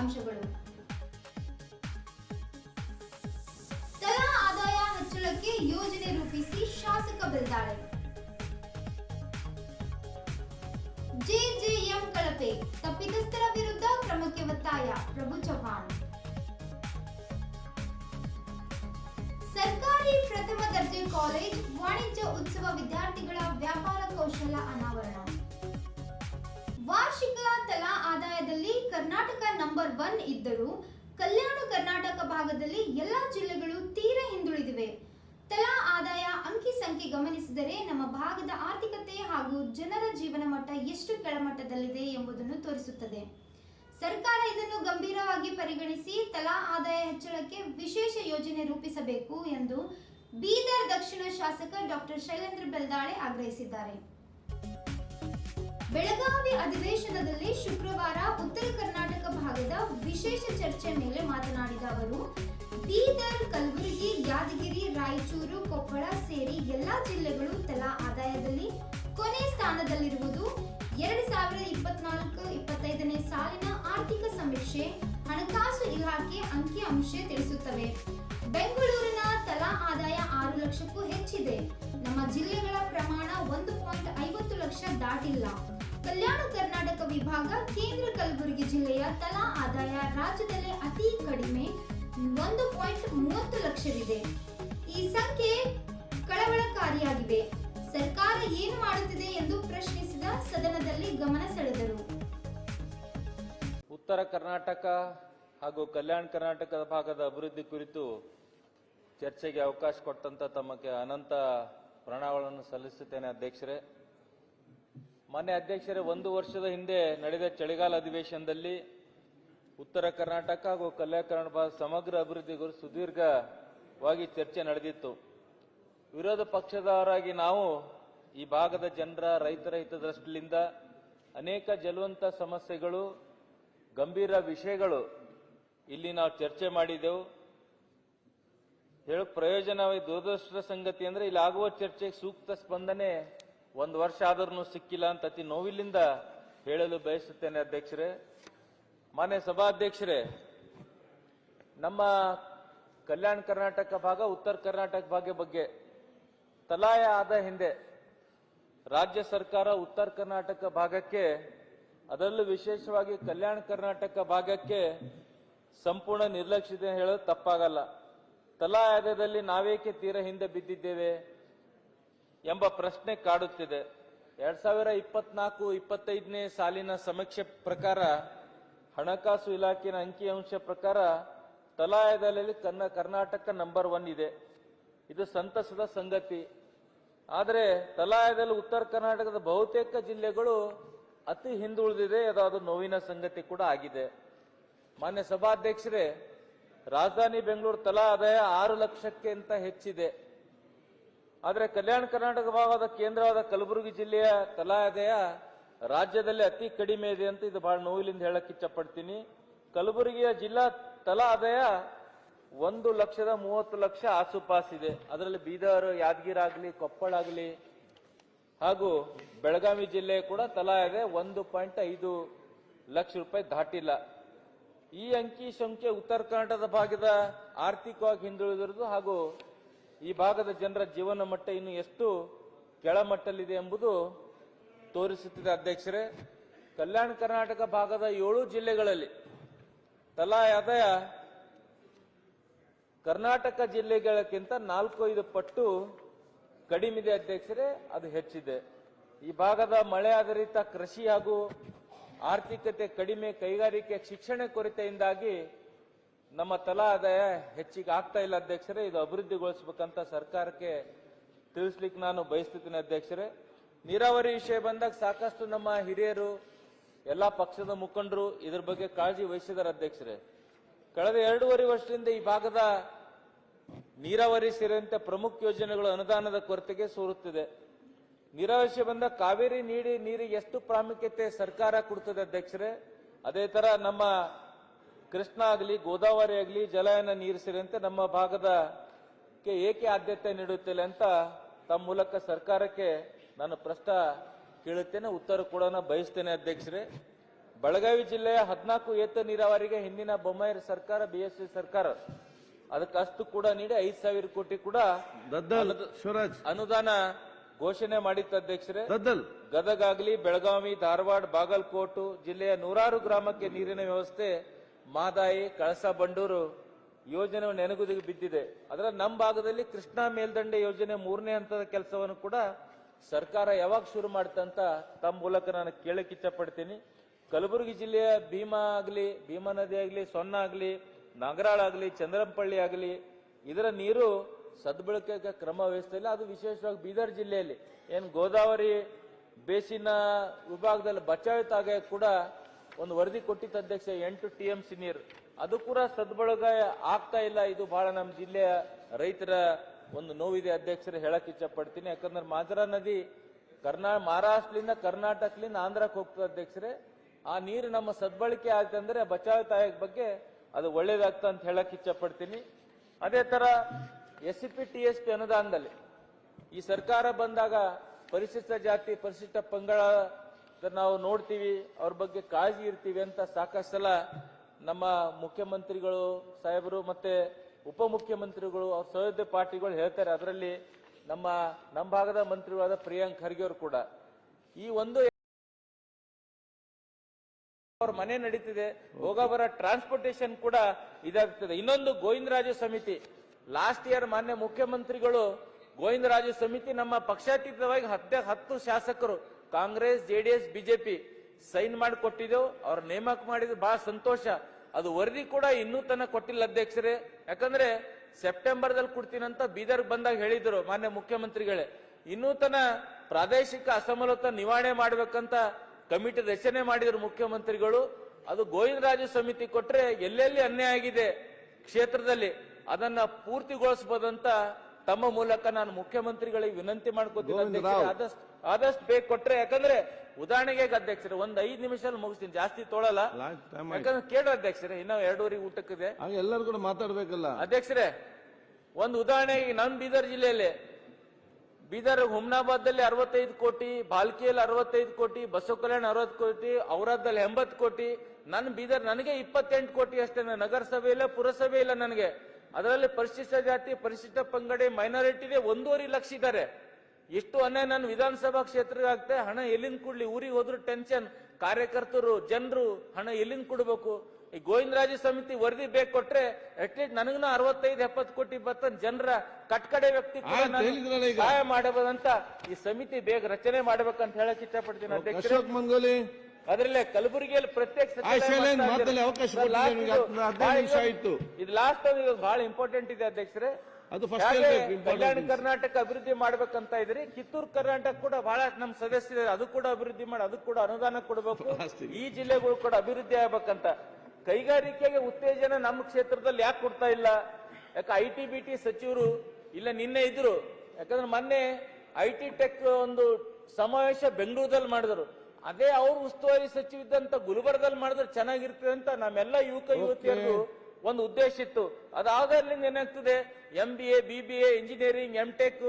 ಅಂಶಗಳು. ತಲಾ ಆದಾಯ ಹೆಚ್ಚಳಕ್ಕೆ ಯೋಜನೆ ರೂಪಿಸಿ ಶಾಸಕ ಬೆಲ್ದಾಳೆ ಜೆಜೆಎಂ ಕಳಪೆ ತಪ್ಪಿತಸ್ಥರ ವಿರುದ್ಧ ಕ್ರಮಕ್ಕೆ ಒತ್ತಾಯ ಪ್ರಭು ಚವ್ಹಾಣ್. ಸರ್ಕಾರಿ ಪ್ರಥಮ ದರ್ಜೆ ಕಾಲೇಜ್ ವಾಣಿಜ್ಯ ಉತ್ಸವ ವಿದ್ಯಾರ್ಥಿಗಳ ವ್ಯಾಪಾರ ಕೌಶಲ ಅನಾವರಣ. ವಾರ್ಷಿಕ ಕರ್ನಾಟಕ ನಂಬರ್ ಒನ್ ಇದ್ದರೂ ಕಲ್ಯಾಣ ಕರ್ನಾಟಕ ಭಾಗದಲ್ಲಿ ಎಲ್ಲ ಜಿಲ್ಲೆಗಳು ತೀರ ಹಿಂದುಳಿದಿವೆ. ತಲಾ ಆದಾಯ ಅಂಕಿ ಸಂಖ್ಯೆ ಗಮನಿಸಿದರೆ ನಮ್ಮ ಭಾಗದ ಆರ್ಥಿಕತೆ ಹಾಗೂ ಜನರ ಜೀವನ ಮಟ್ಟ ಎಷ್ಟು ಕೆಳಮಟ್ಟದಲ್ಲಿದೆ ಎಂಬುದನ್ನು ತೋರಿಸುತ್ತದೆ. ಸರ್ಕಾರ ಇದನ್ನು ಗಂಭೀರವಾಗಿ ಪರಿಗಣಿಸಿ ತಲಾ ಆದಾಯ ಹೆಚ್ಚಳಕ್ಕೆ ವಿಶೇಷ ಯೋಜನೆ ರೂಪಿಸಬೇಕು ಎಂದು ಬೀದರ್ ದಕ್ಷಿಣ ಶಾಸಕ ಡಾಕ್ಟರ್ ಶೈಲೇಂದ್ರ ಬೆಲ್ದಾಳೆ ಆಗ್ರಹಿಸಿದ್ದಾರೆ. ಬೆಳಗಾವಿ ಅಧಿವೇಶನದಲ್ಲಿ ಶುಕ್ರವಾರ ಉತ್ತರ ಕರ್ನಾಟಕ ಭಾಗದ ವಿಶೇಷ ಚರ್ಚೆ ಮೇಲೆ ಮಾತನಾಡಿದ ಅವರು ಬೀದರ್ ಕಲಬುರಗಿ, ಯಾದಗಿರಿ, ರಾಯಚೂರು, ಕೊಪ್ಪಳ ಸೇರಿ ಎಲ್ಲಾ ಜಿಲ್ಲೆಗಳು ತಲಾ ಆದಾಯದಲ್ಲಿ ಕೊನೆ ಸ್ಥಾನದಲ್ಲಿರುವುದು ಎರಡು ಸಾವಿರದ ಇಪ್ಪತ್ನಾಲ್ಕು ಇಪ್ಪತ್ತೈದನೇ ಸಾಲಿನ ಆರ್ಥಿಕ ಸಮೀಕ್ಷೆ, ಹಣಕಾಸು ಇಲಾಖೆ ಅಂಕಿಅಂಶ ತಿಳಿಸುತ್ತವೆ. ಬೆಂಗಳೂರಿನ ತಲಾ ಆದಾಯ ಆರು ಲಕ್ಷಕ್ಕೂ ಹೆಚ್ಚಿದೆ. ನಮ್ಮ ಜಿಲ್ಲೆಗಳ ಪ್ರಮಾಣ ಒಂದು ಪಾಯಿಂಟ್ ಐವತ್ತು ಲಕ್ಷ ದಾಟಿಲ್ಲ. ಕಲ್ಯಾಣ ಕರ್ನಾಟಕ ವಿಭಾಗ ಕೇಂದ್ರ ಕಲಬುರಗಿ ಜಿಲ್ಲೆಯ ತಲಾ ಆದಾಯ ರಾಜ್ಯದಲ್ಲಿ ಅತಿ ಕಡಿಮೆ ಒಂದು ಪಾಯಿಂಟ್ ಮೂವತ್ತು ಲಕ್ಷವಿದೆ. ಈ ಸಂಖ್ಯೆ ಕಳವಳಕಾರಿಯಾಗಿವೆ ಸರ್ಕಾರ ಏನು ಮಾಡುತ್ತಿದೆ ಎಂದು ಪ್ರಶ್ನಿಸಿದ ಸದನದಲ್ಲಿ ಗಮನ ಸೆಳೆದರು. ಉತ್ತರ ಕರ್ನಾಟಕ ಹಾಗೂ ಕಲ್ಯಾಣ ಕರ್ನಾಟಕದ ಭಾಗದ ಅಭಿವೃದ್ಧಿ ಕುರಿತು ಚರ್ಚೆಗೆ ಅವಕಾಶ ಕೊಟ್ಟಂತ ತಮಗೆ ಅನಂತ ಪ್ರಣಾಮಗಳನ್ನು ಸಲ್ಲಿಸುತ್ತೇನೆ ಅಧ್ಯಕ್ಷರೇ. ಮಾನ್ಯ ಅಧ್ಯಕ್ಷರೇ, ಒಂದು ವರ್ಷದ ಹಿಂದೆ ನಡೆದ ಚಳಿಗಾಲ ಅಧಿವೇಶನದಲ್ಲಿ ಉತ್ತರ ಕರ್ನಾಟಕ ಹಾಗೂ ಕಲ್ಯಾಣ ಕರ್ನಾಟಕ ಸಮಗ್ರ ಅಭಿವೃದ್ಧಿ ಕುರಿತು ಸುದೀರ್ಘವಾಗಿ ಚರ್ಚೆ ನಡೆದಿತ್ತು. ವಿರೋಧ ಪಕ್ಷದವರಾಗಿ ನಾವು ಈ ಭಾಗದ ಜನರ, ರೈತರ ಹಿತದೃಷ್ಟಿಯಿಂದ ಅನೇಕ ಜಲವಂತ ಸಮಸ್ಯೆಗಳು, ಗಂಭೀರ ವಿಷಯಗಳು ಇಲ್ಲಿ ನಾವು ಚರ್ಚೆ ಮಾಡಿದೆವು. ಹೇಳ ಪ್ರಯೋಜನವಾಗಿ ದುರದೃಷ್ಟದ ಸಂಗತಿ ಅಂದ್ರೆ ಇಲ್ಲಿ ಆಗುವ ಚರ್ಚೆಗೆ ಸೂಕ್ತ ಸ್ಪಂದನೆ ಒಂದು ವರ್ಷ ಆದ್ರೂ ಸಿಕ್ಕಿಲ್ಲ ಅಂತ ಅತಿ ನೋವಿಲ್ಲಿಂದ ಹೇಳಲು ಬಯಸುತ್ತೇನೆ ಅಧ್ಯಕ್ಷರೇ. ಮಾನ್ಯ ಸಭಾಧ್ಯಕ್ಷರೇ, ನಮ್ಮ ಕಲ್ಯಾಣ ಕರ್ನಾಟಕ ಭಾಗ, ಉತ್ತರ ಕರ್ನಾಟಕ ಭಾಗ ಬಗ್ಗೆ ತಲಾಯ ಆದ ಹಿಂದೆ ರಾಜ್ಯ ಸರ್ಕಾರ ಉತ್ತರ ಕರ್ನಾಟಕ ಭಾಗಕ್ಕೆ, ಅದರಲ್ಲೂ ವಿಶೇಷವಾಗಿ ಕಲ್ಯಾಣ ಕರ್ನಾಟಕ ಭಾಗಕ್ಕೆ ಸಂಪೂರ್ಣ ನಿರ್ಲಕ್ಷ್ಯತೆ ಹೇಳೋದು ತಪ್ಪಾಗಲ್ಲ. ತಲಾ ಆದಾಯದಲ್ಲಿ ನಾವೇಕೆ ತೀರ ಹಿಂದೆ ಬಿದ್ದಿದ್ದೇವೆ ಎಂಬ ಪ್ರಶ್ನೆ ಕಾಡುತ್ತಿದೆ. ಎರಡ್ ಸಾವಿರ ಇಪ್ಪತ್ನಾಲ್ಕು, ಇಪ್ಪತ್ತೈದನೇ ಸಾಲಿನ ಸಮೀಕ್ಷೆ ಪ್ರಕಾರ, ಹಣಕಾಸು ಇಲಾಖೆಯ ಅಂಕಿಅಂಶ ಪ್ರಕಾರ ತಲಾಯದಲ್ಲಿ ಕನ್ನ, ಕರ್ನಾಟಕ ನಂಬರ್ ಒನ್ ಇದೆ. ಇದು ಸಂತಸದ ಸಂಗತಿ. ಆದರೆ ತಲಾಯದಲ್ಲಿ ಉತ್ತರ ಕರ್ನಾಟಕದ ಬಹುತೇಕ ಜಿಲ್ಲೆಗಳು ಅತಿ ಹಿಂದುಳಿದಿದೆ ಅದು ನೋವಿನ ಸಂಗತಿ ಕೂಡ ಆಗಿದೆ. ಮಾನ್ಯ ಸಭಾಧ್ಯಕ್ಷರೇ ರಾಜಧಾನಿ ಬೆಂಗಳೂರು ತಲಾ ಆದಾಯ ಆರು ಲಕ್ಷಕ್ಕಿಂತ ಹೆಚ್ಚಿದೆ. ಆದರೆ ಕಲ್ಯಾಣ ಕರ್ನಾಟಕ ಭಾಗದ ಕೇಂದ್ರವಾದ ಕಲಬುರಗಿ ಜಿಲ್ಲೆಯ ತಲಾ ಆದಾಯ ರಾಜ್ಯದಲ್ಲಿ ಅತಿ ಕಡಿಮೆ ಇದೆ ಅಂತ ಇದು ಬಹಳ ನೋವಿಲಿಂದ ಹೇಳಕ್ಕೆ ಇಚ್ಛಪಡ್ತೀನಿ ಕಲಬುರಗಿಯ ಜಿಲ್ಲಾ ತಲಾ ಆದಾಯ ಒಂದು ಲಕ್ಷದ ಮೂವತ್ತು ಲಕ್ಷ ಆಸುಪಾಸಿದೆ ಅದರಲ್ಲಿ ಬೀದರ್ ಯಾದಗಿರಿ ಆಗಲಿ ಕೊಪ್ಪಳ ಆಗಲಿ ಹಾಗೂ ಬೆಳಗಾವಿ ಜಿಲ್ಲೆ ಕೂಡ ತಲಾ ಇದೆ ಒಂದು ಪಾಯಿಂಟ್ ಐದು ಲಕ್ಷ ರೂಪಾಯಿ ದಾಟಿಲ್ಲ. ಈ ಅಂಕಿ ಸಂಖ್ಯೆ ಉತ್ತರ ಕರ್ನಾಟಕದ ಭಾಗದ ಆರ್ಥಿಕವಾಗಿ ಹಿಂದುಳಿದಿರುವುದು ಹಾಗೂ ಈ ಭಾಗದ ಜನರ ಜೀವನ ಮಟ್ಟ ಇನ್ನು ಎಷ್ಟು ಕೆಳಮಟ್ಟಲ್ಲಿದೆ ಎಂಬುದು ತೋರಿಸುತ್ತಿದೆ ಅಧ್ಯಕ್ಷರೇ. ಕಲ್ಯಾಣ ಕರ್ನಾಟಕ ಭಾಗದ ಏಳು ಜಿಲ್ಲೆಗಳಲ್ಲಿ ತಲಾ ಆದಾಯ ಕರ್ನಾಟಕ ಜಿಲ್ಲೆಗಳಕ್ಕಿಂತ ನಾಲ್ಕು ಐದು ಪಟ್ಟು ಕಡಿಮೆ ಇದೆ ಅಧ್ಯಕ್ಷರೇ, ಅದು ಹೆಚ್ಚಿದೆ. ಈ ಭಾಗದ ಮಳೆ ಆಧಾರಿತ ಕೃಷಿ ಹಾಗೂ ಆರ್ಥಿಕತೆ ಕಡಿಮೆ, ಕೈಗಾರಿಕೆ ಶಿಕ್ಷಣ ಕೊರತೆಯಿಂದಾಗಿ ನಮ್ಮ ತಲಾ ಆದಾಯ ಹೆಚ್ಚಿಗೆ ಆಗ್ತಾ ಇಲ್ಲ ಅಧ್ಯಕ್ಷರೇ. ಇದು ಅಭಿವೃದ್ಧಿಗೊಳಿಸಬೇಕಂತ ಸರ್ಕಾರಕ್ಕೆ ತಿಳಿಸ್ಲಿಕ್ಕೆ ನಾನು ಬಯಸ್ತಿದ್ದೀನಿ ಅಧ್ಯಕ್ಷರೇ. ನೀರಾವರಿ ವಿಷಯ ಬಂದಾಗ ಸಾಕಷ್ಟು ನಮ್ಮ ಹಿರಿಯರು, ಎಲ್ಲಾ ಪಕ್ಷದ ಮುಖಂಡರು ಇದ್ರ ಬಗ್ಗೆ ಕಾಳಜಿ ವಹಿಸಿದ್ದಾರೆ ಅಧ್ಯಕ್ಷರೇ. ಕಳೆದ ಎರಡೂವರೆ ವರ್ಷದಿಂದ ಈ ಭಾಗದ ನೀರಾವರಿ ಸೇರಿದಂತೆ ಪ್ರಮುಖ ಯೋಜನೆಗಳು ಅನುದಾನದ ಕೊರತೆಗೆ ಸೋರುತ್ತಿದೆ. ನೀರಾವರಿ ಬಂದ ಕಾವೇರಿ ನೀಡಿ ನೀರಿಗೆ ಎಷ್ಟು ಪ್ರಾಮುಖ್ಯತೆ ಸರ್ಕಾರ ಕೊಡ್ತದೆ ಅಧ್ಯಕ್ಷರೇ? ಅದೇ ತರ ನಮ್ಮ ಕೃಷ್ಣ ಆಗಲಿ ಗೋದಾವರಿ ಆಗಲಿ ಜಲಯನ ನೀರು ಸೇರಿದಂತೆ ನಮ್ಮ ಭಾಗದಕ್ಕೆ ಏಕೆ ಆದ್ಯತೆ ನೀಡುತ್ತಿಲ್ಲ ಅಂತ ತಮ್ಮ ಮೂಲಕ ಸರ್ಕಾರಕ್ಕೆ ನಾನು ಪ್ರಶ್ನ ಕೇಳುತ್ತೇನೆ ಉತ್ತರ ಕೂಡ ಬಯಸ್ತೇನೆ ಅಧ್ಯಕ್ಷರೇ. ಬೆಳಗಾವಿ ಜಿಲ್ಲೆಯ ಹದಿನಾಲ್ಕು ಏತ ನೀರಾವರಿಗೆ ಹಿಂದಿನ ಬೊಮ್ಮಾಯಿ ಸರ್ಕಾರ ಬಿಎಸ್ಸಿ ಸರ್ಕಾರ ಅದಕ್ಕೆ ಅಷ್ಟು ಕೂಡ ನೀಡಿ ಐದು ಸಾವಿರ ಕೋಟಿ ಕೂಡ ಅನುದಾನ ಘೋಷಣೆ ಮಾಡಿತ್ತು ಅಧ್ಯಕ್ಷರೇ. ದದ್ದಲ್ ಗದಗ ಆಗಲಿ ಬೆಳಗಾವಿ ಧಾರವಾಡ ಬಾಗಲಕೋಟು ಜಿಲ್ಲೆಯ ನೂರಾರು ಗ್ರಾಮಕ್ಕೆ ನೀರಿನ ವ್ಯವಸ್ಥೆ ಮಾದಾಯಿ ಕಳಸಾ ಬಂಡೂರು ಯೋಜನೆ ನೆನಗುದಿಗೆ ಬಿದ್ದಿದೆ. ಅದರ ನಮ್ಮ ಭಾಗದಲ್ಲಿ ಕೃಷ್ಣಾ ಮೇಲ್ದಂಡೆ ಯೋಜನೆ ಮೂರನೇ ಹಂತದ ಕೆಲಸವನ್ನು ಕೂಡ ಸರ್ಕಾರ ಯಾವಾಗ ಶುರು ಮಾಡುತ್ತಂತ ತಮ್ಮ ಮೂಲಕ ನಾನು ಕೇಳಕ್ಕೆ ಇಚ್ಛಪಡ್ತೀನಿ ಕಲಬುರಗಿ ಜಿಲ್ಲೆಯ ಭೀಮಾ ಆಗಲಿ ಭೀಮಾ ನದಿ ಆಗಲಿ ಸೊನ್ನ ಆಗಲಿ ನಾಗರಾಳ ಆಗಲಿ ಚಂದ್ರಂಪಳ್ಳಿ ಆಗಲಿ ಇದರ ನೀರು ಸದ್ಬಳಕೆಗೆ ಕ್ರಮ ವಹಿಸ್ತಿಲ್ಲ. ಅದು ವಿಶೇಷವಾಗಿ ಬೀದರ್ ಜಿಲ್ಲೆಯಲ್ಲಿ. ಏನು ಗೋದಾವರಿ ಬೇಸಿನ ವಿಭಾಗದಲ್ಲಿ ಬಚಾವಿತಾಗ ಕೂಡ ಒಂದು ವರದಿ ಕೊಟ್ಟಿತ್ತು ಅಧ್ಯಕ್ಷ ಎಂಟು ಟಿ ಎಂ ಸಿ ನೀರು. ಅದು ಕೂಡ ಸದ್ಬಳಕೆ ಆಗ್ತಾ ಇಲ್ಲ. ಇದು ಬಹಳ ನಮ್ಮ ಜಿಲ್ಲೆಯ ರೈತರ ಒಂದು ನೋವಿದೆ ಅಧ್ಯಕ್ಷರು ಹೇಳಕ್ ಇಚ್ಛಪಡ್ತೀನಿ. ಯಾಕಂದ್ರೆ ಮಾಜರಾ ನದಿ ಕರ್ನಾ, ಮಹಾರಾಷ್ಟ್ರದಿಂದ ಕರ್ನಾಟಕದಿಂದ ಆಂಧ್ರಕ್ಕೆ ಹೋಗ್ತದೆ ಅಧ್ಯಕ್ಷರೇ. ಆ ನೀರು ನಮ್ಮ ಸದ್ಬಳಕೆ ಆಗ್ತಂದ್ರೆ ಬಚಾವ್ ಬಗ್ಗೆ ಅದು ಒಳ್ಳೇದಾಗ್ತ ಅಂತ ಹೇಳಕ್ ಇಚ್ಛಪಡ್ತೀನಿ. ಅದೇ ತರ S C P T S P ಅನುದಾನದಲ್ಲಿ ಈ ಸರ್ಕಾರ ಬಂದಾಗ ಪರಿಶಿಷ್ಟ ಜಾತಿ, ಪರಿಶಿಷ್ಟ ಪಂಗಡ ನಾವು ನೋಡ್ತೀವಿ, ಅವ್ರ ಬಗ್ಗೆ ಕಾಳಜಿ ಇರ್ತೀವಿ ಅಂತ ಸಾಕಷ್ಟು ಸಲ ನಮ್ಮ ಮುಖ್ಯಮಂತ್ರಿಗಳು, ಸಾಹೇಬರು ಮತ್ತೆ ಉಪಮುಖ್ಯಮಂತ್ರಿಗಳು, ಅವ್ರ ಸಹೋದ್ಯ ಪಾರ್ಟಿಗಳು ಹೇಳ್ತಾರೆ. ಅದರಲ್ಲಿ ನಮ್ಮ ನಮ್ಮ ಭಾಗದ ಮಂತ್ರಿಗಳಾದ ಪ್ರಿಯಾಂಕ್ ಖರ್ಗೆ ಅವರು ಕೂಡ. ಈ ಒಂದು ಅವ್ರ ಮನೆ ನಡೀತಿದೆ. ಹೋಗ ಬರೋ ಟ್ರಾನ್ಸ್ಪೋರ್ಟೇಶನ್ ಕೂಡ ಇದಾಗ್ತದೆ. ಇನ್ನೊಂದು ಗೋವಿಂದರಾಜ ಸಮಿತಿ. ಲಾಸ್ಟ್ ಇಯರ್ ಮಾನ್ಯ ಮುಖ್ಯಮಂತ್ರಿಗಳು ಗೋವಿಂದರಾಜ ಸಮಿತಿ ನಮ್ಮ ಪಕ್ಷಾತೀತವಾಗಿ ಹತ್ತೆ ಹತ್ತು ಶಾಸಕರು, ಕಾಂಗ್ರೆಸ್, ಜೆಡಿಎಸ್, ಬಿಜೆಪಿ ಸೈನ್ ಮಾಡಿ ಕೊಟ್ಟಿದ್ದೆವು. ಅವ್ರ ನೇಮಕ ಮಾಡಿದ್ರು ಬಹಳ ಸಂತೋಷ. ಅದು ವರದಿ ಕೂಡ ಇನ್ನೂ ತನಕ ಕೊಟ್ಟಿಲ್ಲ ಅಧ್ಯಕ್ಷರೇ. ಯಾಕಂದ್ರೆ ಸೆಪ್ಟೆಂಬರ್ ದಲ್ಲಿ ಕೊಡ್ತೀನಂತ ಬೀದರ್ ಬಂದಾಗ ಹೇಳಿದ್ರು ಮಾನ್ಯ ಮುಖ್ಯಮಂತ್ರಿಗಳೇ. ಇನ್ನೂ ತನ ಪ್ರಾದೇಶಿಕ ಅಸಮಲತ ನಿವಾರಣೆ ಮಾಡ್ಬೇಕಂತ ಕಮಿಟಿ ರಚನೆ ಮಾಡಿದ್ರು ಮುಖ್ಯಮಂತ್ರಿಗಳು. ಅದು ಗೋವಿಂದರಾಜ ಸಮಿತಿ ಕೊಟ್ರೆ ಎಲ್ಲೆಲ್ಲಿ ಅನ್ಯಾಯ ಆಗಿದೆ ಕ್ಷೇತ್ರದಲ್ಲಿ? ಅದನ್ನ ಪೂರ್ತಿಗೊಳಿಸಬಹುದಂತ ತಮ್ಮ ಮೂಲಕ ನಾನು ಮುಖ್ಯಮಂತ್ರಿಗಳಿಗೆ ವಿನಂತಿ ಮಾಡ್ಕೋತೀನಿ. ಆದಷ್ಟು ಆದಷ್ಟು ಬೇಗ ಕೊಟ್ರೆ ಯಾಕಂದ್ರೆ ಉದಾಹರಣೆಗೆ ಅಧ್ಯಕ್ಷರೇ ಒಂದ್ ಐದ್ ನಿಮಿಷ ಮುಗಿಸ್ತೀನಿ ಜಾಸ್ತಿ ತೊಳಲ್ಲ. ಯಾಕಂದ್ರೆ ಕೇಳು ಅಧ್ಯಕ್ಷರೇ ಇನ್ನ ಎರಡೂವರೆ ಊಟಕ್ಕಿದೆ. ಎಲ್ಲರೂ ಕೂಡ ಮಾತಾಡ್ಬೇಕಲ್ಲ. ಅಧ್ಯಕ್ಷರೇ ಒಂದು ಉದಾಹರಣೆ ನಮ್ ಬೀದರ್ ಜಿಲ್ಲೆಯಲ್ಲಿ. ಬೀದರ್ ಹುಮ್ನಾಬಾದ್ ಅಲ್ಲಿ ಅರವತ್ತೈದು ಕೋಟಿ ಬಾಲ್ಕಿಯಲ್ಲಿ ಅರವತ್ತೈದು ಕೋಟಿ ಬಸವ ಕಲ್ಯಾಣ ಅರವತ್ತು ಕೋಟಿ ಔರಾದಲ್ಲಿ ಎಂಬತ್ತು ಕೋಟಿ. ನನ್ ಬೀದರ್ ನನಗೆ ಇಪ್ಪತ್ತೆಂಟು ಕೋಟಿ ಅಷ್ಟೇ ನಗರಸಭೆ ಇಲ್ಲ ಪುರಸಭೆ ಇಲ್ಲ ನನಗೆ. ಅದರಲ್ಲಿ ಪರಿಶಿಷ್ಟ ಜಾತಿ ಪರಿಶಿಷ್ಟ ಪಂಗಡಿ ಮೈನಾರಿಟಿಗೆ ಒಂದೂವರೆ ಲಕ್ಷ ಇದ್ದಾರೆ. ಎಷ್ಟು ಅನ್ಯಾಯ ನನ್ನ ವಿಧಾನಸಭಾ ಕ್ಷೇತ್ರ ಆಗ್ತದೆ ಹಣ ಎಲ್ಲಿಂದ ಕೊಡ್ಲಿ ಊರಿಗೆ ಹೋದ್ರು ಟೆನ್ಷನ್ ಕಾರ್ಯಕರ್ತರು ಜನರು ಹಣ ಎಲ್ಲಿಂದ ಕೊಡ್ಬೇಕು? ಈ ಗೋವಿಂದರಾಜ ಸಮಿತಿ ವರದಿ ಬೇಕು ಕೊಟ್ರೆ ಅಟ್ಲೀಸ್ಟ್ ನನಗನ ಅರವತ್ತೈದು ಎಪ್ಪತ್ತು ಕೋಟಿ ಬತ್ತ ಜನರ ಕಟ್ಕಡೆ ವ್ಯಕ್ತಿ ನಾನು. ಸಹಾಯ ಮಾಡಬಹುದಂತ ಈ ಸಮಿತಿ ಬೇಗ ರಚನೆ ಮಾಡ್ಬೇಕಂತ ಹೇಳಕ್ ಇಷ್ಟಪಡ್ತೀನಿ. ಅಧ್ಯಕ್ಷ ಅದ್ರಲ್ಲೇ ಕಲಬುರಗಿಯಲ್ಲಿ ಪ್ರತ್ಯೇಕ. ಅವಕಾಶ ನಿಮಿಷ ಆಯ್ತು. ಇದು ಲಾಸ್ಟ್ ಇದು ಬಹಳ ಇಂಪಾರ್ಟೆಂಟ್ ಇದೆ ಅಧ್ಯಕ್ಷರೇ. ಅದು ಕಲ್ಯಾಣ ಕರ್ನಾಟಕ ಅಭಿವೃದ್ಧಿ ಮಾಡ್ಬೇಕಂತ ಇದ್ರಿ ಕಿತ್ತೂರು ಕರ್ನಾಟಕ ಕೂಡ ಬಹಳ ನಮ್ಮ ಸದಸ್ಯರು ಅದು ಕೂಡ ಅಭಿವೃದ್ಧಿ ಮಾಡಿ ಅದು ಕೂಡ ಅನುದಾನ ಕೊಡಬೇಕು ಈ ಜಿಲ್ಲೆಗಳು ಕೂಡ ಅಭಿವೃದ್ಧಿ ಆಗ್ಬೇಕಂತ. ಕೈಗಾರಿಕೆಗೆ ಉತ್ತೇಜನ ನಮ್ಮ ಕ್ಷೇತ್ರದಲ್ಲಿ ಯಾಕೆ ಕೊಡ್ತಾ ಇಲ್ಲ? ಯಾಕೆ ಐ ಟಿ ಬಿ ಟಿ ಸಚಿವರು ಇಲ್ಲ ನಿನ್ನೆ ಇದ್ರು? ಯಾಕಂದ್ರೆ ಮೊನ್ನೆ ಐ ಟಿ ಟೆಕ್ ಒಂದು ಸಮಾವೇಶ ಬೆಂಗಳೂರಲ್ಲಿ ಮಾಡಿದ್ರು. ಅದೇ ಅವರು ಉಸ್ತುವಾರಿ ಸಚಿವ ಇದ್ದಂತ ಗುಲ್ಬರ್ಗದಲ್ಲಿ ಮಾಡಿದ್ರೆ ಚೆನ್ನಾಗಿರ್ತದೆ ಅಂತ ನಮ್ಮೆಲ್ಲ ಯುವಕ ಯುವತಿಯರು ಒಂದು ಉದ್ದೇಶ ಇತ್ತು. ಅದಾದ್ರಿಂದ ಏನಾಗ್ತದೆ? M B A B B A engineering M tech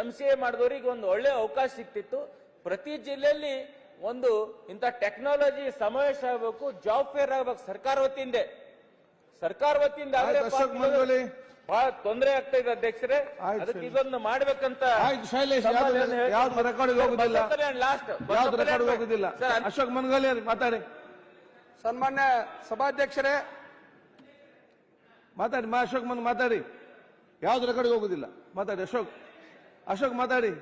M C A ಮಾಡಿದವರಿಗೆ ಒಂದು ಒಳ್ಳೆ ಅವಕಾಶ ಸಿಕ್ತಿತ್ತು. ಪ್ರತಿ ಜಿಲ್ಲೆಯಲ್ಲಿ ಒಂದು ಇಂಥ ಟೆಕ್ನಾಲಜಿ ಸಮಾವೇಶ ಆಗಬೇಕು ಜಾಬ್ ಫೇರ್ ಆಗ್ಬೇಕು ಸರ್ಕಾರ ವತಿಯಿಂದ. ಸರ್ಕಾರ ವತಿಯಿಂದ ಬಹಳ ತೊಂದರೆ ಆಗ್ತಾ ಇದೆ ಅಧ್ಯಕ್ಷರೇ. ಅದಕ್ಕೆ. ಇದೊಂದು ಮಾಡ್ಬೇಕಂತ ಆಯ್ತು ಶೈಲೇಶ್ ಯಾವ್ದು ರೆಕಾರ್ಡ್ ಹೋಗುದಿಲ್ಲ. ಲಾಸ್ಟ್ ಯಾವ್ದು ರೆಕಾರ್ಡ್ ಹೋಗುದಿಲ್ಲ. ಸರ್, ಅಶೋಕ್ ಮನ್ಗೋಲಿ ಮಾತಾಡಿ. ಸನ್ಮಾನ್ಯ ಸಭಾಧ್ಯಕ್ಷರೇ. ಮಾತಾಡಿ ಮಾ ಅಶೋಕ್ ಮನ್ ಮಾತಾಡಿ. ಯಾವ್ದು ರೆಕಾರ್ಡ್ ಹೋಗುದಿಲ್ಲ? ಮಾತಾಡಿ ಅಶೋಕ್. ಅಶೋಕ್ ಮಾತಾಡಿ.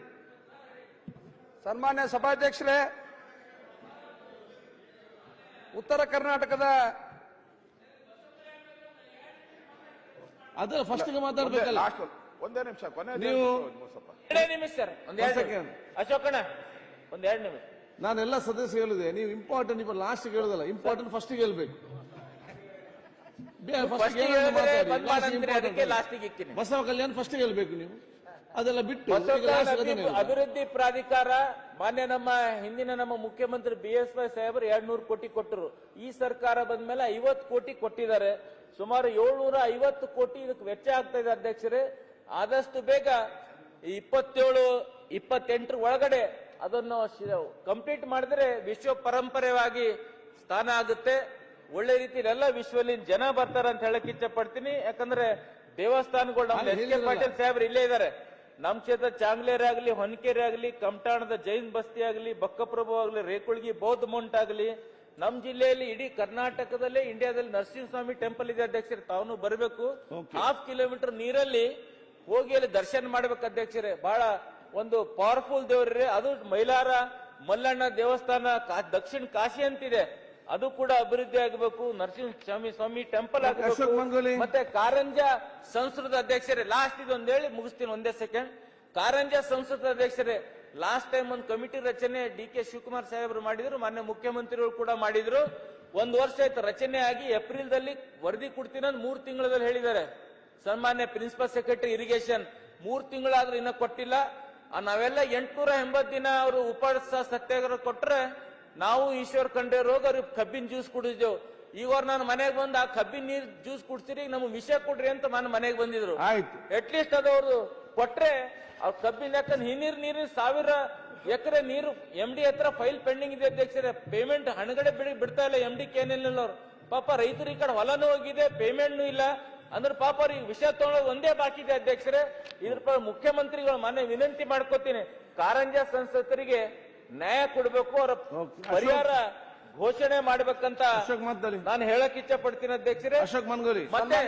ಸನ್ಮಾನ್ಯ ಸಭಾಧ್ಯಕ್ಷರೇ ಉತ್ತರ ಕರ್ನಾಟಕದ ಅದರ ಫಸ್ಟ್ ಮಾತಾಡ್ಬೇಕಲ್ಲ. ಲಾಸ್ಟ್ ಒಂದೇ ನಿಮಿಷ ಕೊನೆ ನೀವು ಎರಡೇ ನಿಮಿಷ ಸರ್. ಒಂದ್ ಎರಡು ಒಂದ್ second. ಅಶೋಕಣ್ಣ ಒಂದ್ ಎರಡು ನಿಮಿಷ. ನಾನೆಲ್ಲ ಸದಸ್ಯ ಹೇಳಿದೆ ನೀವು ಇಂಪಾರ್ಟೆಂಟ್ ಇಪ್ಪ ಲಾಸ್ಟ್ ಹೇಳುದಲ್ಲ ಇಂಪಾರ್ಟೆಂಟ್ ಫಸ್ಟ್ ಹೇಳ್ಬೇಕು. First ಫಸ್ಟ್ಗೆ ಹೇಳಿದ್ರೆ ಬಂದ್ ಮಾಡಂತೀರಿ, ಅದಕ್ಕೆ last ಗೆ ಇಕ್ಕಿನಿ. ಬಸವ ಕಲ್ಯಾಣ ಫಸ್ಟ್ ಹೇಳ್ಬೇಕು ನೀವು. ಅದೆಲ್ಲ ಬಿಟ್ಟು. ಅಭಿವೃದ್ಧಿ ಪ್ರಾಧಿಕಾರ ಮಾನ್ಯ ನಮ್ಮ ಹಿಂದಿನ ನಮ್ಮ ಮುಖ್ಯಮಂತ್ರಿ ಬಿ ಎಸ್ ವೈ ಸಾಹೇಬರು ಎರಡ್ ನೂರು ಕೋಟಿ ಕೊಟ್ಟರು. ಈ ಸರ್ಕಾರ ಬಂದ ಮೇಲೆ ಐವತ್ತು ಕೋಟಿ ಕೊಟ್ಟಿದ್ದಾರೆ. ಸುಮಾರು ಏಳ್ನೂರ ಐವತ್ತು ಕೋಟಿ ಇದಕ್ಕೆ ವೆಚ್ಚ ಆಗ್ತಾ ಇದೆ ಅಧ್ಯಕ್ಷರೇ. ಆದಷ್ಟು ಬೇಗ ಇಪ್ಪತ್ತೇಳು ಇಪ್ಪತ್ತೆಂಟರ ಒಳಗಡೆ ಅದನ್ನು ಕಂಪ್ಲೀಟ್ ಮಾಡಿದ್ರೆ ವಿಶ್ವ ಪರಂಪರೆಯಾಗಿ ಸ್ಥಾನ ಆಗುತ್ತೆ. ಒಳ್ಳೆ ರೀತಿಯಲ್ಲಿ ಎಲ್ಲ ವಿಶ್ವದಲ್ಲಿ ಜನ ಬರ್ತಾರೆ ಅಂತ ಹೇಳಕ್ ಇಚ್ಛೆ ಪಡ್ತೀನಿ. ಯಾಕಂದ್ರೆ ದೇವಸ್ಥಾನಗಳು ನಮ್ಮ ಎಸ್ ಕೆ ಪಾಟೀಲ್ ಸಾಹೇಬ್ರು ಇಲ್ಲೇ ಇದ್ದಾರೆ. ನಮ್ಮ ಕ್ಷೇತ್ರ ಚಾಂಗ್ಲೇರ್ ಆಗಲಿ ಹೊನ್ಕೇರಿ ಆಗಲಿ ಕಮಟಾಣದ ಜೈನ್ ಬಸ್ತಿ ಆಗಲಿ ಬಕ್ಕಪ್ರಭು ಆಗಲಿ ರೇಕುಳ್ಗಿ ಬೌದ್ಧ ಮೌಂಟ್ ಆಗಲಿ ನಮ್ಮ ಜಿಲ್ಲೆಯಲ್ಲಿ ಇಡೀ ಕರ್ನಾಟಕದಲ್ಲೇ ಇಂಡಿಯಾದಲ್ಲಿ ನರಸಿಂಹಸ್ವಾಮಿ ಟೆಂಪಲ್ ಇದೆ ಅಧ್ಯಕ್ಷರೇ ತಾವನು ಬರಬೇಕು. ಹಾಫ್ ಕಿಲೋಮೀಟರ್ ನೀರಲ್ಲಿ ಹೋಗಿ ಅಲ್ಲಿ ದರ್ಶನ ಮಾಡ್ಬೇಕು ಅಧ್ಯಕ್ಷರೇ. ಬಹಳ ಒಂದು ಪವರ್ಫುಲ್ ದೇವ್ರಿ ಅದು ಮೈಲಾರ ಮಲ್ಲಣ್ಣ ದೇವಸ್ಥಾನ ದಕ್ಷಿಣ ಕಾಶಿ ಅಂತಿದೆ. ಅದು ಕೂಡ ಅಭಿವೃದ್ಧಿ ಆಗಬೇಕು ನರಸಿಂಹ ಸ್ವಾಮಿ ಸ್ವಾಮಿ ಟೆಂಪಲ್ ಆಗಬೇಕು ಮತ್ತೆ ಕಾರಂಜ ಸಂಸ್ಕೃತ ಅಧ್ಯಕ್ಷರೇ. ಲಾಸ್ಟ್ ಇದೊಂದು ಹೇಳಿ ಮುಗಿಸ್ತೀನಿ ಒಂದೇ ಸೆಕೆಂಡ್ ಕಾರಂಜ ಸಂಸ್ಕೃತ ಅಧ್ಯಕ್ಷರೇ ಲಾಸ್ಟ್ ಟೈಮ್ ಒಂದು ಕಮಿಟಿ ರಚನೆ ಡಿ ಕೆ ಶಿವಕುಮಾರ್ ಸಾಹೇಬರು ಮಾಡಿದ್ರು ಮಾನ್ಯ ಮುಖ್ಯಮಂತ್ರಿಗಳು ಕೂಡ ಮಾಡಿದ್ರು. ಒಂದು ವರ್ಷ ಆಯ್ತು ರಚನೆ ಆಗಿ ಏಪ್ರಿಲ್ ದಲ್ಲಿ ವರದಿ ಕೊಡ್ತೀನಿ ಅಂತ ಮೂರು ತಿಂಗಳಲ್ಲಿ ಹೇಳಿದ್ದಾರೆ. ಸನ್ಮಾನ್ಯ ಪ್ರಿನ್ಸಿಪಲ್ ಸೆಕ್ರೆಟರಿ ಇರಿಗೇಷನ್ ಮೂರ್ ತಿಂಗಳಾದ್ರೂ ಇನ್ನ ಕೊಟ್ಟಿಲ್ಲ. ನಾವೆಲ್ಲ ಎಂಟ್ನೂರ ಎಂಬತ್ ದಿನ ಅವರು ಉಪವಾಸ ಸತ್ಯಾಗ್ರಹ ಕೊಟ್ರೆ ನಾವು ಈಶ್ವರ್ ಖಂಡ್ರೆ ರೋಗ ಅವ್ರಿಗೆ ಕಬ್ಬಿನ ಜ್ಯೂಸ್ ಕುಡಿದೇವು ಈಗ ಅವ್ರು ನಾನು ಮನೆಗೆ ಬಂದು ಆ ಕಬ್ಬಿನ ನೀರ್ ಜ್ಯೂಸ್ ಕುಡ್ಸಿರಿ ನಮ್ಗೆ ವಿಷ ಕೊಡ್ರಿ ಅಂತ ನನ್ನ ಮನೆಗೆ ಬಂದಿದ್ರು. ಆಯ್ತು. ಅಟ್ ಲೀಸ್ಟ್ ಅದವ್ರು ಕೊಟ್ರೆ ಅವ್ರ ಕಬ್ಬಿನ ಯಾಕಂದ್ರೆ ಹಿನ್ನೀರ್ ನೀರಿನ ಸಾವಿರ ಎಕರೆ ನೀರು ಎಂ ಡಿ ಹತ್ರ ಫೈಲ್ ಪೆಂಡಿಂಗ್ ಇದೆ ಅಧ್ಯಕ್ಷರೇ. ಪೇಮೆಂಟ್ ಹಣಗಡೆ ಬಿಡಿ ಬಿಡ್ತಾ ಇಲ್ಲ ಎಂ ಡಿ ಕೇನಿಲ್ಲ ಅವ್ರು. ಪಾಪ ರೈತರು ಈ ಕಡೆ ಹೊಲನೂ ಹೋಗಿದೆ ಪೇಮೆಂಟ್ನು ಇಲ್ಲ. ಅಂದ್ರೆ ಪಾಪ ಅವ್ರಿಗೆ ವಿಷಯ ತಗೊಳ್ಳೋದು ಒಂದೇ ಬಾಕಿ ಇದೆ ಅಧ್ಯಕ್ಷರೇ. ಇದ್ರ ಮುಖ್ಯಮಂತ್ರಿಗಳು ಮನೆ ವಿನಂತಿ ಮಾಡ್ಕೋತೀನಿ. ಕಾರಂಜ ಸಂಸದರಿಗೆ ನ್ಯಾಯ ಕೊಡಬೇಕು ಅವರ ಪರಿಹಾರ ಘೋಷಣೆ ಮಾಡ್ಬೇಕಂತ ಅಶೋಕ್ ನಾನು ಹೇಳಕ್ ಇಚ್ಛೆ ಪಡ್ತೀನಿ ಅಧ್ಯಕ್ಷರೇ. ಅಶೋಕ್ ಮನ್ಗೋಲಿ ಮತ್ತೆ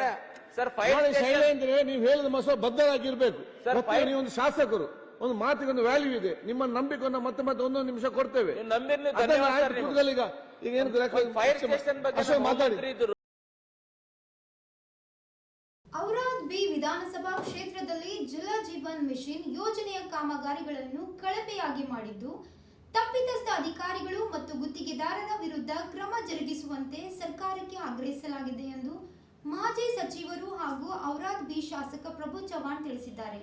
ಸರ್ ಸ್ಟೇಷನ್- ಶೈಲೇಂದ್ರ ನೀವು ಹೇಳಿದ ಮಸ ಬದ್ಧರಾಗಿರ್ಬೇಕು. ಸರ್, ನೀವು ಒಂದು ಶಾಸಕರು ಒಂದು ಮಾತಿಗೆ ಒಂದು ವ್ಯಾಲ್ಯೂ ಇದೆ. ನಿಮ್ಮ ನಂಬಿಕೆಯನ್ನು ಮತ್ತೆ ಮತ್ತೆ ಒಂದೊಂದು ನಿಮಿಷ ಕೊಡ್ತೇವೆ. ಈಗ. ಈಗ ಏನು ಫೈರ್ ಸ್ಟೇಷನ್ ಬಗ್ಗೆ ಅಶೋಕ್ ಮಾತಾಡಿ ಔರಾದ್ ಬಿ ವಿಧಾನಸಭಾ ಕ್ಷೇತ್ರದಲ್ಲಿ ಜಲ ಜೀವನ್ ಮಿಷನ್ ಯೋಜನೆಯ ಕಾಮಗಾರಿಗಳನ್ನು ಕಳಪೆಯಾಗಿ ಮಾಡಿದ್ದು ತಪ್ಪಿತಸ್ಥ ಅಧಿಕಾರಿಗಳು ಮತ್ತು ಗುತ್ತಿಗೆದಾರರ ವಿರುದ್ಧ ಕ್ರಮ ಜರುಗಿಸುವಂತೆ ಸರ್ಕಾರಕ್ಕೆ ಆಗ್ರಹಿಸಲಾಗಿದೆ ಎಂದು ಮಾಜಿ ಸಚಿವರು ಹಾಗೂ ಔರಾದ್ ಬಿ ಶಾಸಕ ಪ್ರಭು ಚವ್ಹಾಣ್ ತಿಳಿಸಿದ್ದಾರೆ.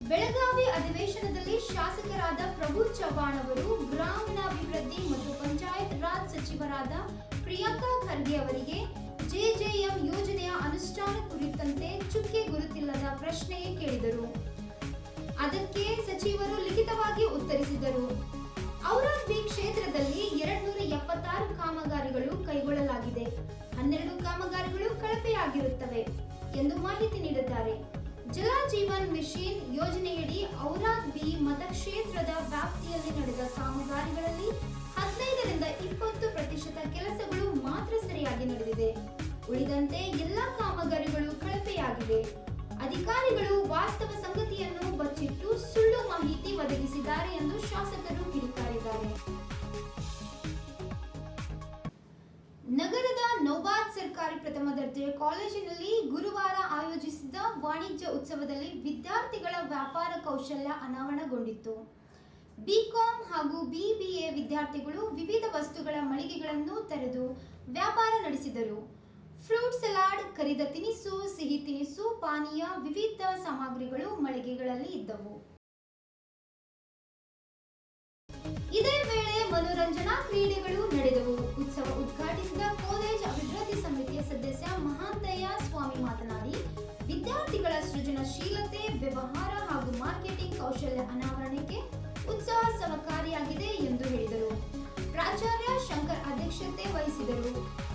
ಬೆಳಗಾವಿ ಅಧಿವೇಶನದಲ್ಲಿ ಶಾಸಕರಾದ ಪ್ರಭು ಚವ್ಹಾಣ್ ಅವರು ಗ್ರಾಮೀಣಾಭಿವೃದ್ಧಿ ಮತ್ತು ಪಂಚಾಯತ್ ರಾಜ್ ಸಚಿವರಾದ ಪ್ರಿಯಾಂಕಾ ಖರ್ಗೆ ಅವರಿಗೆ ಜೆಜೆಎಂ ಯೋಜನೆಯ ಅನುಷ್ಠಾನ ಕುರಿತಂತೆ ಚುಕ್ಕೆ ಗುರುತಿಲ್ಲದ ಪ್ರಶ್ನೆಯೇ ಕೇಳಿದರು. ಅದಕ್ಕೆ ಸಚಿವರು ಲಿಖಿತವಾಗಿ ಉತ್ತರಿಸಿದರು. ಔರಾದ್ವಿ ಕ್ಷೇತ್ರದಲ್ಲಿ ಎರಡ್ನೂರ ಎಪ್ಪತ್ತಾರು ಕಾಮಗಾರಿಗಳು ಕೈಗೊಳ್ಳಲಾಗಿದೆ. ಹನ್ನೆರಡು ಕಾಮಗಾರಿಗಳು ಕಳಪೆಯಾಗಿರುತ್ತವೆ ಎಂದು ಮಾಹಿತಿ ನೀಡಿದ್ದಾರೆ. ಜಲ ಜೀವನ್ ಮಿಷನ್ ಯೋಜನೆಯಡಿ ಔರಾದ್ವಿ ಮತಕ್ಷೇತ್ರದ ವ್ಯಾಪ್ತಿಯಲ್ಲಿ ನಡೆದ ಕಾಮಗಾರಿಗಳಲ್ಲಿ ಹದಿನೈದರಿಂದ ಇಪ್ಪತ್ತು ಪ್ರತಿಶತ ಕೆಲಸಗಳು ಮಾತ್ರ ಸರಿಯಾಗಿ ನಡೆದಿದೆ. ಉಳಿದಂತೆ ಎಲ್ಲಾ ಕಾಮಗಾರಿಗಳು ಕಳಪೆಯಾಗಿವೆ. ಅಧಿಕಾರಿಗಳು ವಾಸ್ತವ ಸಂಗತಿಯನ್ನು ಬಚ್ಚಿಟ್ಟು ಸುಳ್ಳು ಮಾಹಿತಿ ಒದಗಿಸಿದ್ದಾರೆ ಎಂದು ಶಾಸಕರು ಕಿಡಿಕಾರಿದ್ದಾರೆ. ನಗರದ ನೌಬಾದ್ ಸರ್ಕಾರಿ ಪ್ರಥಮ ದರ್ಜೆ ಕಾಲೇಜಿನಲ್ಲಿ ಗುರುವಾರ ಆಯೋಜಿಸಿದ್ದ ವಾಣಿಜ್ಯ ಉತ್ಸವದಲ್ಲಿ ವಿದ್ಯಾರ್ಥಿಗಳ ವ್ಯಾಪಾರ ಕೌಶಲ್ಯ ಅನಾವರಣಗೊಂಡಿತ್ತು. ಬಿಕಾಂ ಹಾಗೂ ಬಿಬಿಎ ವಿದ್ಯಾರ್ಥಿಗಳು ವಿವಿಧ ವಸ್ತುಗಳ ಮಳಿಗೆಗಳನ್ನು ತೆರೆದು ವ್ಯಾಪಾರ ನಡೆಸಿದರು. ಫ್ರೂಟ್ ಸಲಾಡ್ ಕರಿದ ತಿನಿಸು, ಸಿಹಿ ತಿನಿಸು, ಪಾನೀಯ ವಿವಿಧ ಸಾಮಗ್ರಿಗಳು ಮಳಿಗೆಗಳಲ್ಲಿ ಇದ್ದವು. ಇದೇ ವೇಳೆ ಮನೋರಂಜನಾ ಕ್ರೀಡೆಗಳು ನಡೆದವು. ಉತ್ಸವ ಉದ್ಘಾಟಿಸಿದ ಕಾಲೇಜ್ ಅಭಿವೃದ್ಧಿ ಸಮಿತಿಯ ಸದಸ್ಯ ಮಹಾಂತಯ್ಯ ಸ್ವಾಮಿ ಮಾತನಾಡಿ, ವಿದ್ಯಾರ್ಥಿಗಳ ಸೃಜನಶೀಲತೆ, ವ್ಯವಹಾರ ಹಾಗೂ ಮಾರ್ಕೆಟಿಂಗ್ ಕೌಶಲ್ಯ ಅನಾವರಣಕ್ಕೆ ಉತ್ಸಾಹ ಸಹಕಾರಿಯಾಗಿದೆ ಎಂದು ಹೇಳಿದರು. ಪ್ರಾಚಾರ್ಯ ಅಧ್ಯಕ್ಷತೆ ವಹಿಸಿದರು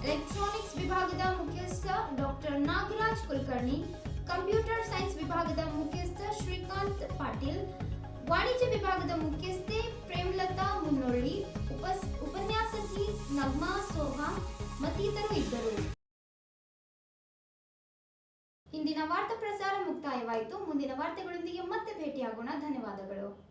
ಎಲೆಕ್ಟ್ರಾನಿಕ್ಸ್ ವಿಭಾಗದ ಮುಖ್ಯಸ್ಥ doctor Nagaraj Kulkarni, computer science ವಿಭಾಗದ ಮುಖ್ಯಸ್ಥ ಶ್ರೀಕಾಂತ್ ಪಾಟೀಲ್, ವಾಣಿಜ್ಯ ವಿಭಾಗದ ಮುಖ್ಯಸ್ಥೆ ಪ್ರೇಮಲತಾ ಮುನ್ನೋಳ್ಳಿ, ಉಪಸ್, ಉಪನ್ಯಾಸಕಿ ನಗ್ಮಾ ಸೋಹಾ ಮತ್ತಿತರರು ಇದ್ದರು. ಇಂದಿನ ವಾರ್ತಾ ಪ್ರಸಾರ ಮುಕ್ತಾಯವಾಯಿತು. ಮುಂದಿನ ವಾರ್ತೆಗಳೊಂದಿಗೆ ಮತ್ತೆ ಭೇಟಿಯಾಗೋಣ. ಧನ್ಯವಾದಗಳು.